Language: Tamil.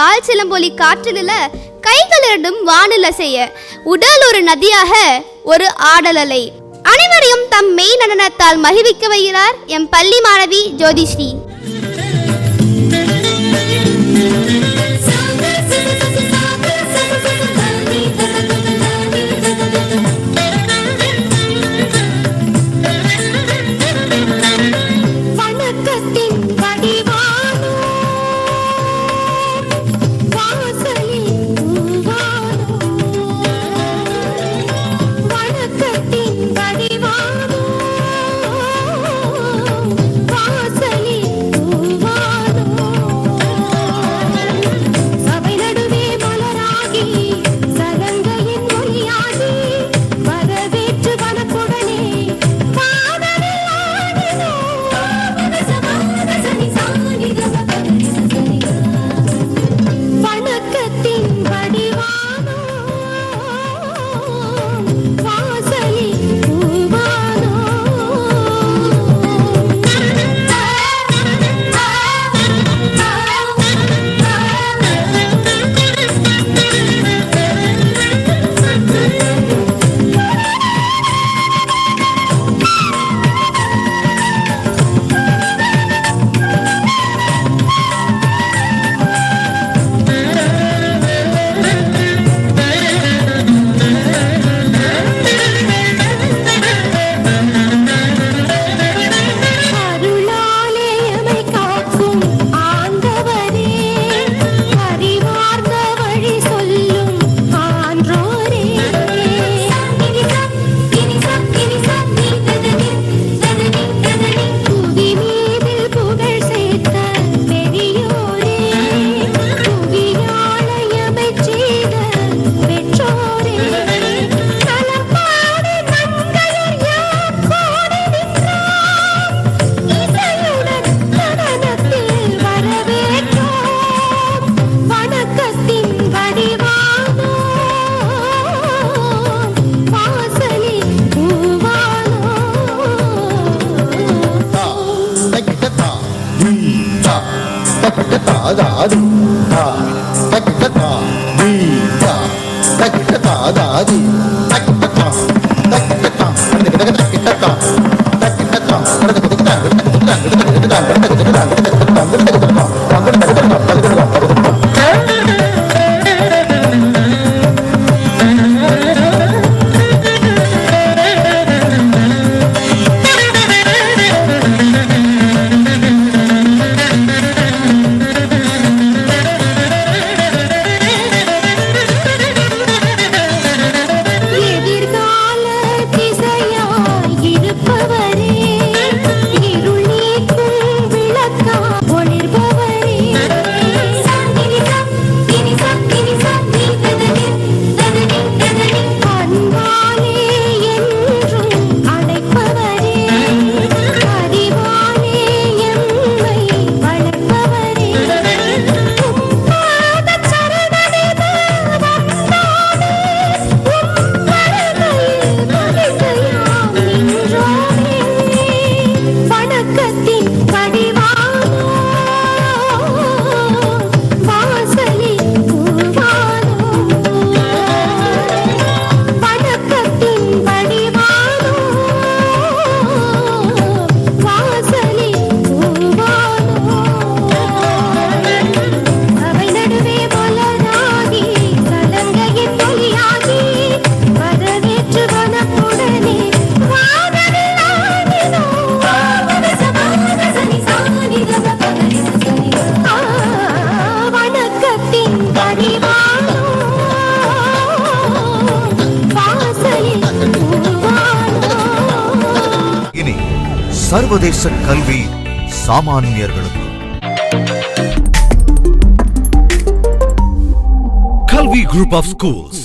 கால் சிலம்பொலி காற்றுகள கைகள் இரண்டும் வானில செய்ய உடல் ஒரு நதியாக ஒரு ஆடல் அலை. அனைவரையும் தம் மெய் நடனத்தால் மகிழ்விக்க வைகிறார் எம் பள்ளி மாணவி ஜோதிஸ்ரீ. దాదాది తగిట దా దా తగిట దాదాది తగిట சர்வதேச கல்வி சாமானியர்களுக்கு. கல்வி குரூப் ஆஃப் ஸ்கூல்ஸ்